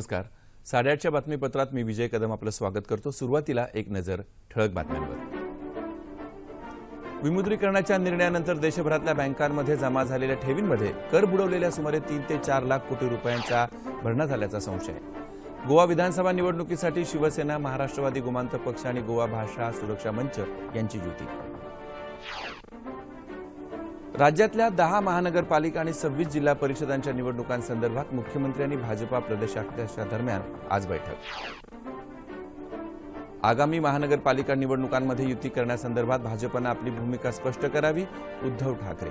नमस्कार. साडेआठच्या बातमीपत्रात मी विजय कदम आपलं स्वागत करतो. सुरुवातीला एक नजर ठळक बातम्यांवर. विमुद्रीकरणाच्या निर्णयानंतर देशभरातल्या बँकांमध्ये जमा झालेल्या ठेवींमध्ये कर बुडवलेल्या सुमारे तीन ते चार लाख कोटी रुपयांचा भरणा झाल्याचा संशय. गोवा विधानसभा निवडणुकीसाठी शिवसेना महाराष्ट्रवादी गोमांतक पक्ष आणि गोवा भाषा सुरक्षा मंच यांची युती. राज्यातल्या दहा महानगरपालिका आणि सव्वीस जिल्हा परिषदांच्या निवडणुकांसंदर्भात मुख्यमंत्री आणि भाजपा प्रदेशाध्यक्षादरम्यान आज बैठक. आगामी महानगरपालिका निवडणुकांमध्ये युती करण्यासंदर्भात भाजपनं आपली भूमिका स्पष्ट करावी उद्धव ठाकरे.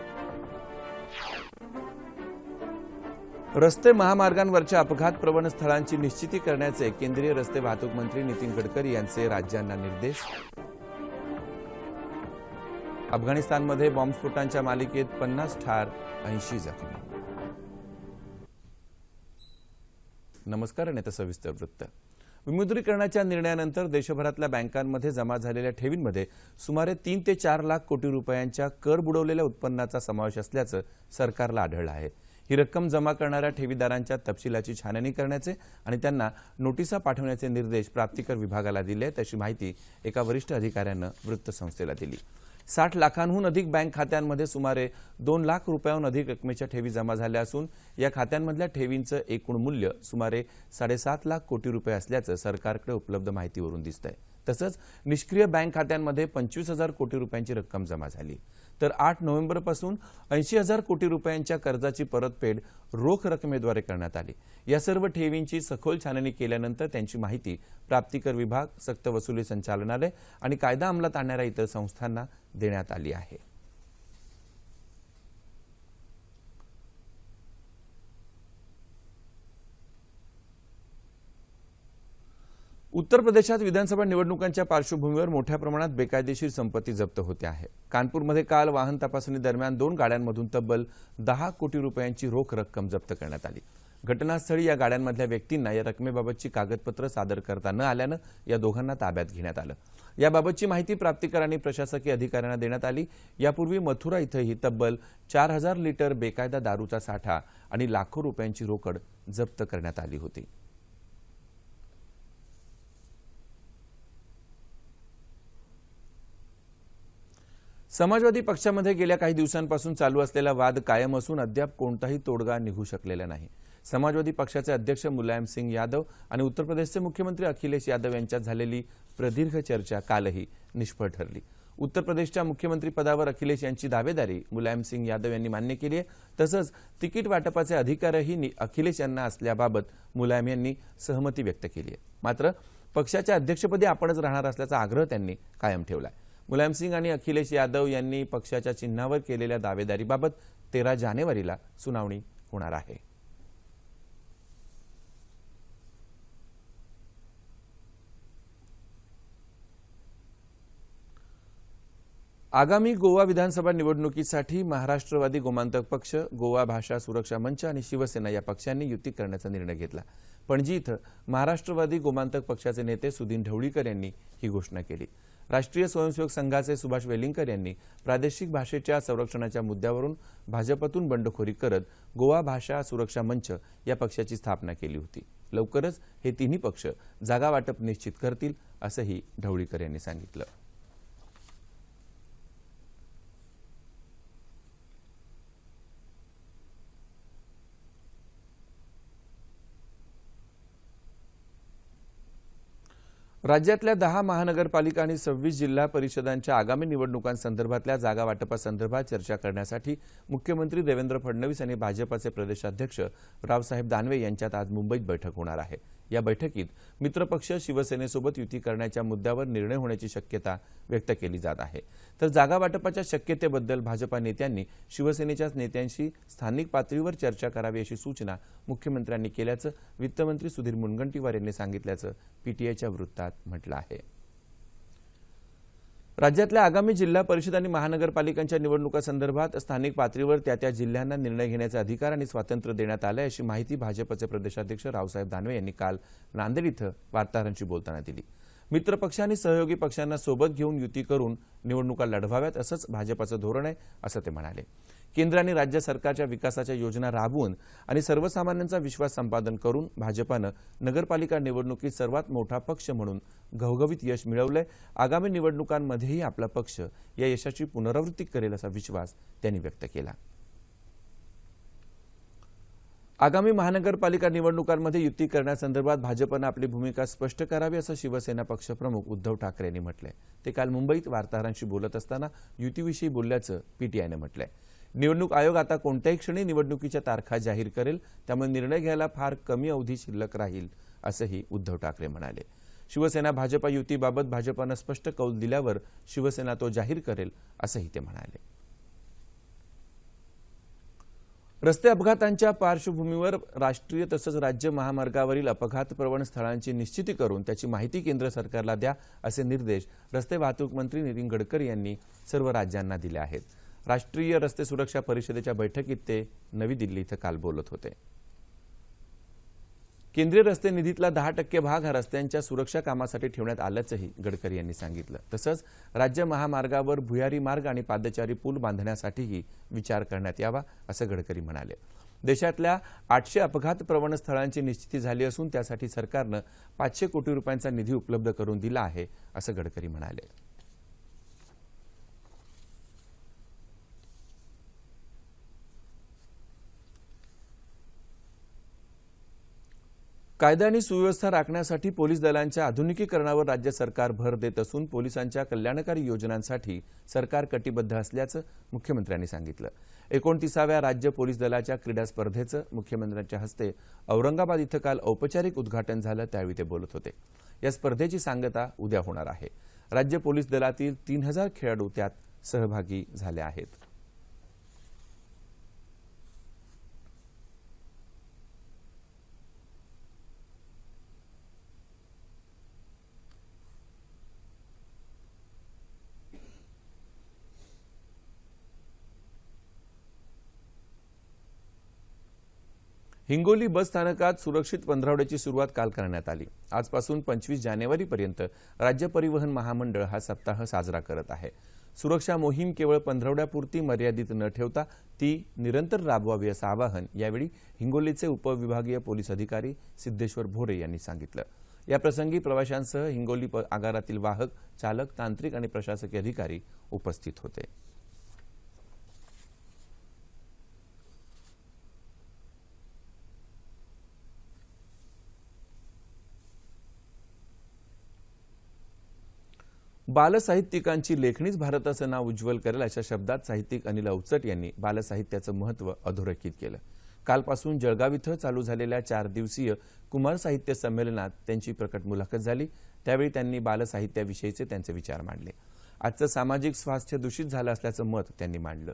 रस्ते महामार्गांवरच्या अपघात प्रवण स्थळांची निश्चिती करण्याचे केंद्रीय रस्ते वाहतूक मंत्री नितीन गडकरी यांचे राज्यांना निर्देश. अफगाणिस्तानमध्ये बॉम्बस्फोटांच्या मालिकेत पन्नास ठार ऐंशी जखमी. नमस्कार आणि आता सविस्तर वृत्त. विमुद्रीकरणाच्या निर्णयानंतर देशभरातल्या बँकांमध्ये जमा झालेल्या ठेवींमध्ये सुमारे तीन ते चार लाख कोटी रुपयांच्या कर बुडवलेल्या उत्पन्नाचा समावेश असल्याचं सरकारला आढळलं आहे. ही रक्कम जमा करणाऱ्या ठेवीदारांच्या तपशिलाची छाननी करण्याचे आणि त्यांना नोटिसा पाठवण्याचे निर्देश प्राप्तिकर विभागाला दिले आहेत अशी माहिती एका वरिष्ठ अधिकाऱ्यानं वृत्तसंस्थेला दिली. साठ लाखांहून अधिक बँक खात्यांमध्ये सुमारे दोन लाख रुपयांहून अधिक रकमेच्या ठेवी जमा झाल्या असून या खात्यांमधल्या ठेवींचं एकूण मूल्य सुमारे साडेसात लाख कोटी रुपये असल्याचं सरकारकडे उपलब्ध माहितीवरून दिसतंय. तसंच निष्क्रिय बँक खात्यांमध्ये पंचवीस हजार कोटी रुपयांची रक्कम जमा झाली. तर आठ नोव्हेंबरपासून ऐंशी हजार कोटी रुपयांच्या कर्जाची परतफेड रोख रकमेद्वारे करण्यात आली. या सर्व ठेवींची सखोल छाननी केल्यानंतर त्यांची माहिती प्राप्तिकर विभाग सक्तवसुली संचालनालय आणि कायदा अंमलात आणणाऱ्या इतर संस्थांना देण्यात आली आहे. उत्तर प्रदेशात विधानसभा निवडणुकांच्या पार्श्वभूमीवर मोठ्या प्रमाणात बेकायदेशीर संपत्ती जप्त होते आहे. कानपूरमध्ये काल वाहन तपासणी दरम्यान दोन गाड्यांमधून तब्बल दहा कोटी रुपयांची रोख रक्कम जप्त करण्यात आली. घटनास्थळी या गाड्यांमधल्या व्यक्तींना या रकमेबाबतची कागदपत्र सादर करता न आल्यानं या दोघांना ताब्यात घेण्यात आलं. याबाबतची माहिती प्राप्तिकर आणि प्रशासकीय अधिकाऱ्यांना देण्यात आली. यापूर्वी मथुरा इथंही तब्बल चार हजार लिटर बेकायदा दारूचा साठा आणि लाखो रुपयांची रोकड जप्त करण्यात आली होती. समाजवादी पक्षामध्ये गेल्या काही दिवसांपासून चालू असलेला वाद कायम असून अद्याप कोणताही तोडगा निघू शकलेला नाही. समाजवादी पक्षाचे अध्यक्ष मुलायम सिंग यादव आणि उत्तर प्रदेशचे मुख्यमंत्री अखिलेश यादव यांच्यात झालेली प्रदीर्घ चर्चा कालही निष्फळ ठरली. उत्तर प्रदेशच्या मुख्यमंत्री पदावर अखिलेश यांची दावेदारी मुलायम सिंग यादव यांनी मान्य केली आहे. तसंच तिकीट वाटपाचे अधिकारही नि- अखिलेश यांना असल्याबाबत मुलायम यांनी सहमती व्यक्त केली आहे. मात्र पक्षाच्या अध्यक्षपदी आपणच राहणार असल्याचा आग्रह त्यांनी कायम ठेवला आहे. मुलायमसिंग आणि अखिलेश यादव यांनी पक्षाच्या चिन्हावर केलेल्या दावेदारीबाबत तेरा जानेवारीला सुनावणी होणार आहे. आगामी गोवा विधानसभा निवडणुकीसाठी महाराष्ट्रवादी गोमांतक पक्ष गोवा भाषा सुरक्षा मंच आणि शिवसेना या पक्षांनी युती करण्याचा निर्णय घेतला. पणजी इथं महाराष्ट्रवादी गोमांतक पक्षाचे नेते सुदीन ढवळीकर यांनी ही घोषणा केली. राष्ट्रीय स्वयंसेवक संघाचे सुभाष वेलिंगकर यांनी प्रादेशिक भाषेच्या संरक्षणाच्या मुद्द्यावरून भाजपतून बंडखोरी करत गोवा भाषा सुरक्षा मंच या पक्षाची स्थापना केली होती. लवकरच हे तिन्ही पक्ष जागा वाटप निश्चित करतील असंही ढवळीकर यांनी सांगितलं. राज्यातल्या दहा महानगरपालिका आणि सव्वीस जिल्हा परिषदांच्या आगामी निवडणुकांसंदर्भातल्या जागा वाटपासंदर्भात चर्चा करण्यासाठी मुख्यमंत्री देवेंद्र फडणवीस आणि भाजपाचे प्रदेशाध्यक्ष रावसाहेब दानवे यांच्यात आज मुंबईत बैठक होणार आहे. या बैठकीत मित्रपक्ष शिवसेनेसोबत युती करण्याच्या मुद्द्यावर निर्णय होण्याची शक्यता व्यक्त केली जात आहे. तर जागा वाटपाच्या शक्यतेबद्दल भाजपा नेत्यांनी शिवसेनेच्याच नेत्यांशी स्थानिक पातळीवर चर्चा करावी अशी सूचना मुख्यमंत्र्यांनी केल्याचं वित्तमंत्री सुधीर मुनगंटीवार यांनी सांगितल्याचं पीटीआयच्या वृत्तात म्हटलं आहे. राज्यातल्या आगामी जिल्हा परिषद आणि महानगरपालिकांच्या निवडणुकांसंदर्भात स्थानिक पातळीवर त्या त्या जिल्ह्यांना निर्णय घेण्याचा अधिकार आणि स्वातंत्र्य देण्यात आलं अशी माहिती भाजपचे प्रदेशाध्यक्ष रावसाहेब दानवे यांनी काल नांदेड इथं वार्ताहरांशी बोलताना दिली. मित्रपक्ष आणि सहयोगी पक्षांना सोबत घेऊन युती करून निवडणुका लढवाव्यात असंच भाजपाचं धोरण आहे असं ते म्हणाले. केंद्र आणि राज्य सरकारच्या विकासाच्या योजना राबवून आणि सर्वसामान्यांचा विश्वास संपादन करून भाजपानं नगरपालिका निवडणुकीत सर्वात मोठा पक्ष म्हणून घवघवीत यश मिळवलंय. आगामी निवडणुकांमध्येही आपला पक्ष या यशाची पुनरावृत्ती करेल असा विश्वास त्यांनी व्यक्त केला. आगामी महानगरपालिका निवडणुकांमध्ये युती करण्यासंदर्भात भाजपनं आपली भूमिका स्पष्ट करावी असं शिवसेना पक्षप्रमुख उद्धव ठाकरे यांनी म्हटलंय. ते काल मुंबईत वार्ताहरांशी बोलत असताना युतीविषयी बोलल्याचं पीटीआयनं म्हटलंय. निवडणूक आयोग आता कोणत्याही क्षणी निवडणुकीच्या तारखा जाहीर करेल त्यामुळे निर्णय घ्यायला फार कमी अवधी शिल्लक राहील असंही उद्धव ठाकरे म्हणाले. शिवसेना भाजपा युतीबाबत भाजपानं स्पष्ट कौल दिल्यावर शिवसेना तो जाहीर करेल असंही ते म्हणाले. रस्ते अपघातांच्या पार्श्वभूमीवर राष्ट्रीय तसंच राज्य महामार्गावरील अपघात प्रवण स्थळांची निश्चिती करून त्याची माहिती केंद्र सरकारला द्या असे निर्देश रस्ते वाहतूक मंत्री नितीन गडकरी यांनी सर्व राज्यांना दिले आहेत. राष्ट्रीय रस्ते सुरक्षा परिषदेच्या बैठकीत ते नवी दिल्ली इथं काल बोलत होते. केंद्रीय रस्ते निधीतला दहा टक्के भाग हा रस्त्यांच्या सुरक्षा कामासाठी ठेवण्यात आल्याचंही गडकरी यांनी सांगितलं. तसंच राज्य महामार्गावर भुयारी मार्ग आणि पादचारी पूल बांधण्यासाठीही विचार करण्यात यावा असं गडकरी म्हणाले. देशातल्या आठशे अपघात प्रवण स्थळांची निश्चिती झाली असून त्यासाठी सरकारनं पाचशे कोटी रुपयांचा निधी उपलब्ध करून दिला आहे असं गडकरी म्हणाले. कायदा आणि सुव्यवस्था राखण्यासाठी पोलीस दलांच्या आधुनिकीकरणावर राज्य सरकार भर देत असून पोलिसांच्या कल्याणकारी योजनांसाठी सरकार कटिबद्ध असल्याचं मुख्यमंत्र्यांनी सांगितलं. एकोणतीसाव्या राज्य पोलीस दलाच्या क्रीडा स्पर्धेचं मुख्यमंत्र्यांच्या हस्ते औरंगाबाद इथं काल औपचारिक उद्घाटन झालं त्यावेळी ते बोलत होते. या स्पर्धेची सांगता उद्या होणार आहे. राज्य पोलीस दलातील तीन हजार खेळाडू त्यात सहभागी झाले आहेत. हिंगोली बस स्थानकात सुरक्षित पंधरवड्याची सुरुवात काल करण्यात आली. आजपासून पंचवीस जानेवारीपर्यंत राज्य परिवहन महामंडळ हा सप्ताह साजरा करत आहे. सुरक्षा मोहीम केवळ पंधरवड्यापुरती मर्यादित न ठेवता ती निरंतर राबवावी असं आवाहन यावेळी हिंगोलीचे उपविभागीय पोलीस अधिकारी सिद्धेश्वर भोरे यांनी सांगितलं. याप्रसंगी प्रवाशांसह हिंगोली प- आगारातील वाहक चालक तांत्रिक आणि प्रशासकीय अधिकारी उपस्थित होते. बालसाहित्यिकांची लेखणीच भारताचं नाव उज्ज्वल करेल अशा शब्दात साहित्यिक अनिल अवचट यांनी बालसाहित्याचं महत्त्व अधोरेखित केलं. कालपासून जळगाव इथं चालू झालेल्या चार दिवसीय कुमार साहित्य संमेलनात त्यांची प्रकट मुलाखत झाली. त्यावेळी त्यांनी बालसाहित्याविषयीचे त्यांचे विचार मांडले. आजचं सामाजिक स्वास्थ्य दूषित झालं असल्याचं मत त्यांनी मांडलं.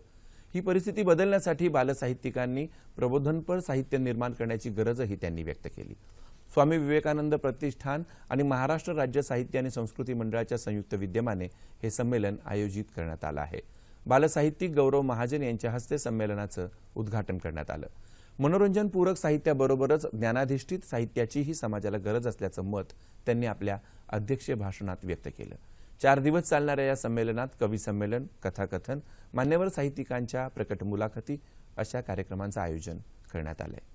ही परिस्थिती बदलण्यासाठी बालसाहित्यिकांनी प्रबोधनपर साहित्य निर्माण करण्याची गरजही त्यांनी व्यक्त केली. स्वामी विवेकानंद प्रतिष्ठान आणि महाराष्ट्र राज्य साहित्य आणि संस्कृती मंडळाच्या संयुक्त विद्यमाने हे संमेलन आयोजित करण्यात आलं आहे. बालसाहित्यिक गौरव महाजन यांच्या हस्ते संमेलनाचं उद्घाटन करण्यात आलं. मनोरंजनपूरक साहित्याबरोबरच ज्ञानाधिष्ठित साहित्याचीही समाजाला गरज असल्याचं मत त्यांनी आपल्या अध्यक्षीय भाषणात व्यक्त केलं. चार दिवस चालणाऱ्या या संमेलनात कवी संमेलन कथाकथन मान्यवर साहित्यिकांच्या प्रकट मुलाखती अशा कार्यक्रमांचं आयोजन करण्यात आलं आहे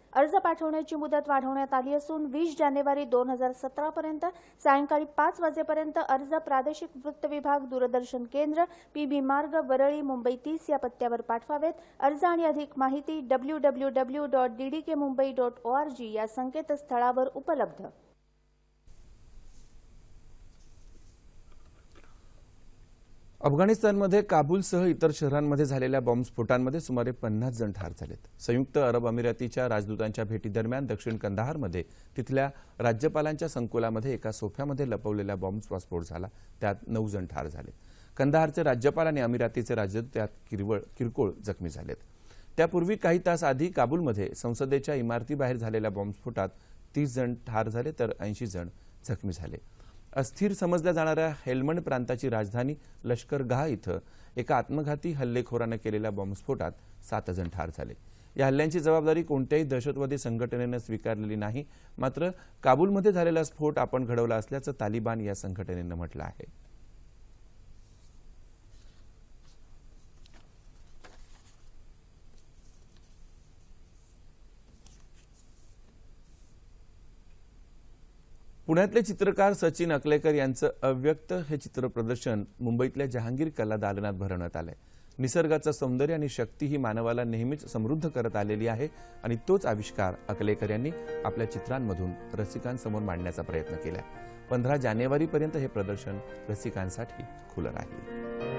अर्ज पाठवण्याची मुदत वाढवण्यात आली असून वीस जानेवारी दोन हजार सतरापर्यंत सायंकाळी पाच वाजेपर्यंत अर्ज प्रादेशिक वृत्त विभाग दूरदर्शन केंद्र पीबी मार्ग वरळी मुंबई तीस या पत्त्यावर पाठवावेत. अर्ज आणि अधिक माहिती W W W dot DDK Mumbai dot O R G या संकेतस्थळावर उपलब्ध. अफगाणिस्तानमध्ये काबूलसह इतर शहरांमध्ये झालेल्या बॉम्बस्फोटांमध्ये सुमारे पन्नास जण ठार झालेत. संयुक्त अरब अमिरातीच्या राजदूतांच्या भेटीदरम्यान दक्षिण कंदाहारमध्ये तिथल्या राज्यपालांच्या संकुलामध्ये एका सोफ्यामध्ये लपवलेल्या बॉम्बचा स्फोट झाला. त्यात नऊ जण ठार झाले. कंदाहारचे राज्यपाल आणि अमिरातीचे राजदूत त्यात किरवळ किरकोळ जखमी झालेत. त्यापूर्वी काही तास आधी काबूलमध्ये संसदेच्या इमारतीबाहेर झालेल्या बॉम्बस्फोटात तीस जण ठार झाले तर ऐंशी जण जखमी झाले. अस्थिर समजल्या जाणाऱ्या हेल्मंड प्रांताची राजधानी लष्करगाह इथं एका आत्मघाती हल्लेखोरानं केलेल्या बॉम्बस्फोटात सात जण ठार झाले. या हल्ल्यांची जबाबदारी कोणत्याही दहशतवादी संघटनेनं स्वीकारलेली नाही मात्र काबूलमध्ये झालेला स्फोट आपण घडवला असल्याचं तालिबान या संघटनेनं म्हटलं आहे. पुण्यातले चित्रकार सचिन अकलेकर यांचं अव्यक्त हे चित्र प्रदर्शन मुंबईतल्या जहांगीर कला दालनात भरवण्यात आलंय. निसर्गाचं सौंदर्य आणि शक्ती ही मानवाला नेहमीच समृद्ध करत आलेली आहे आणि तोच आविष्कार अकलेकर यांनी आपल्या चित्रांमधून रसिकांसमोर मांडण्याचा प्रयत्न केला पंधरा जानेवारीपर्यंत हे प्रदर्शन रसिकांसाठी खुलं राहील.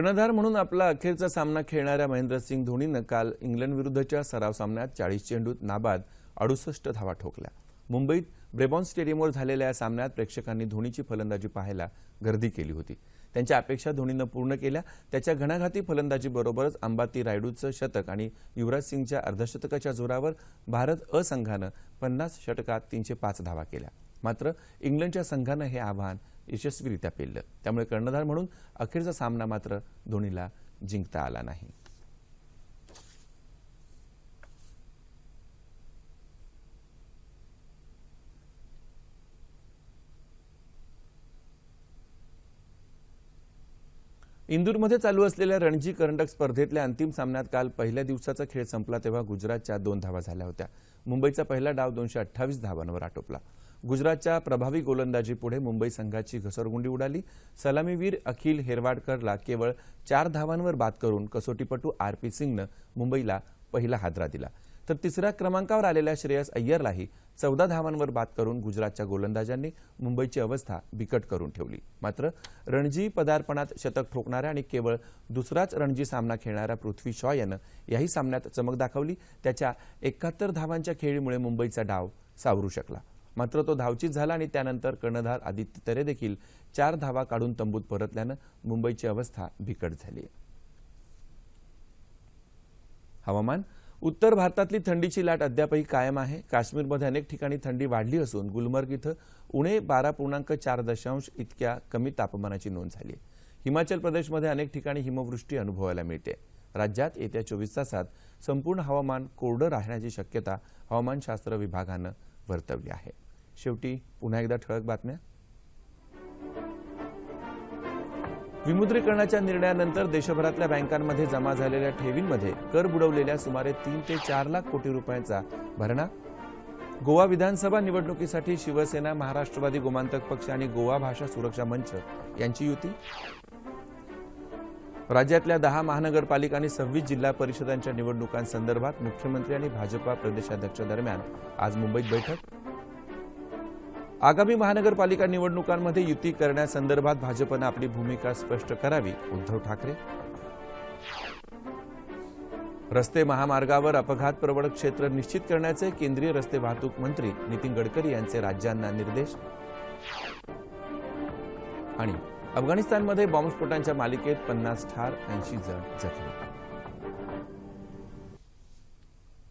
कर्णधार म्हणून आपला अखेरचा सामना खेळणाऱ्या महेंद्रसिंग धोनीनं काल इंग्लंड विरुद्धच्या सराव सामन्यात चाळीस चेंडूत नाबाद अडुसष्ट धावा ठोकल्या. मुंबईत ब्रेबॉन स्टेडियमवर झालेल्या या सामन्यात प्रेक्षकांनी धोनीची फलंदाजी पाहायला गर्दी केली होती. त्यांच्या अपेक्षा धोनीनं पूर्ण केल्या. त्याच्या घणाघाती फलंदाजीबरोबरच अंबाती रायडूचं शतक आणि युवराज सिंगच्या अर्धशतकाच्या जोरावर भारत अ संघानं पन्नास षटकात तीनशे पाच धावा केल्या. मात्र इंग्लंडच्या संघानं हे आव्हान यशस्वीरित्या पेललं. त्यामुळे कर्णधार म्हणून अखेरचा सामना मात्र धोनीला जिंकता आला नाही. इंदूरमध्ये चालू असलेल्या रणजी करंडक स्पर्धेतल्या अंतिम सामन्यात काल पहिल्या दिवसाचा खेळ संपला तेव्हा गुजरातच्या दोन धावा झाल्या होत्या. मुंबईचा पहिला डाव दोनशे अठ्ठावीस धावांवर आटोपला. गुजरातच्या प्रभावी गोलंदाजीपुढे मुंबई संघाची घसरगुंडी उडाली. सलामीवीर अखिल हेरवाडकरला केवळ चार धावांवर बाद करून कसोटीपटू आर पी सिंगनं मुंबईला पहिला हादरा दिला. तर तिसऱ्या क्रमांकावर आलेल्या श्रेयस अय्यरलाही चौदा धावांवर बाद करून गुजरातच्या गोलंदाजांनी मुंबईची अवस्था बिकट करून ठेवली. मात्र रणजी पदार्पणात शतक ठोकणाऱ्या आणि केवळ दुसराच रणजी सामना खेळणाऱ्या पृथ्वी शॉ यानं याही सामन्यात चमक दाखवली. त्याच्या एकाहत्तर धावांच्या खेळीमुळे मुंबईचा डाव सावरू शकला. मात्र तो धावचीत झाला आणि त्यानंतर कर्णधार आदित्य तरे देखील चार धावा काढून तंबूत परतल्यानं मुंबईची अवस्था बिकट झाली. हवामान. उत्तर भारतातली थंडीची लाट अद्यापही कायम आहे. काश्मीरमध्ये अनेक ठिकाणी थंडी वाढली असून गुलमर्ग इथं उणे बारा पूर्णांक चार दशांश इतक्या कमी तापमानाची नोंद झाली. आहे हिमाचल प्रदेशमध्ये अनेक ठिकाणी हिमवृष्टी अनुभवायला मिळते. राज्यात येत्या चोवीस तासात संपूर्ण हवामान कोरडं राहण्याची शक्यता हवामानशास्त्र विभागानं वर्तवली आहे. शेवटी पुन्हा एकदा ठळक बातम्या. विमुद्रीकरणाच्या निर्णयानंतर देशभरातल्या बँकांमध्ये जमा झालेल्या ठेवींमध्ये कर बुडवलेल्या सुमारे तीन ते चार लाख कोटी रुपयांचा भरणा. गोवा विधानसभा निवडणुकीसाठी शिवसेना महाराष्ट्रवादी गोमांतक पक्ष आणि गोवा भाषा सुरक्षा मंच यांची युती. राज्यातल्या दहा महानगरपालिका आणि सव्वीस जिल्हा परिषदांच्या निवडणुकांसंदर्भात मुख्यमंत्री आणि भाजपा प्रदेशाध्यक्ष दरम्यान आज मुंबईत बैठक. आगामी महानगरपालिका निवडणुकांमध्ये युती करण्यासंदर्भात भाजपनं आपली भूमिका स्पष्ट करावी. उद्धव ठाकरे. रस्ते महामार्गावर अपघात प्रवण क्षेत्र निश्चित करण्याचे केंद्रीय रस्ते वाहतूक मंत्री नितीन गडकरी यांचे राज्यांना निर्देश. आणि अफगाणिस्तानमध्ये बॉम्बस्फोटांच्या मालिकेत पन्नास ठार ऐंशी जण जखमी.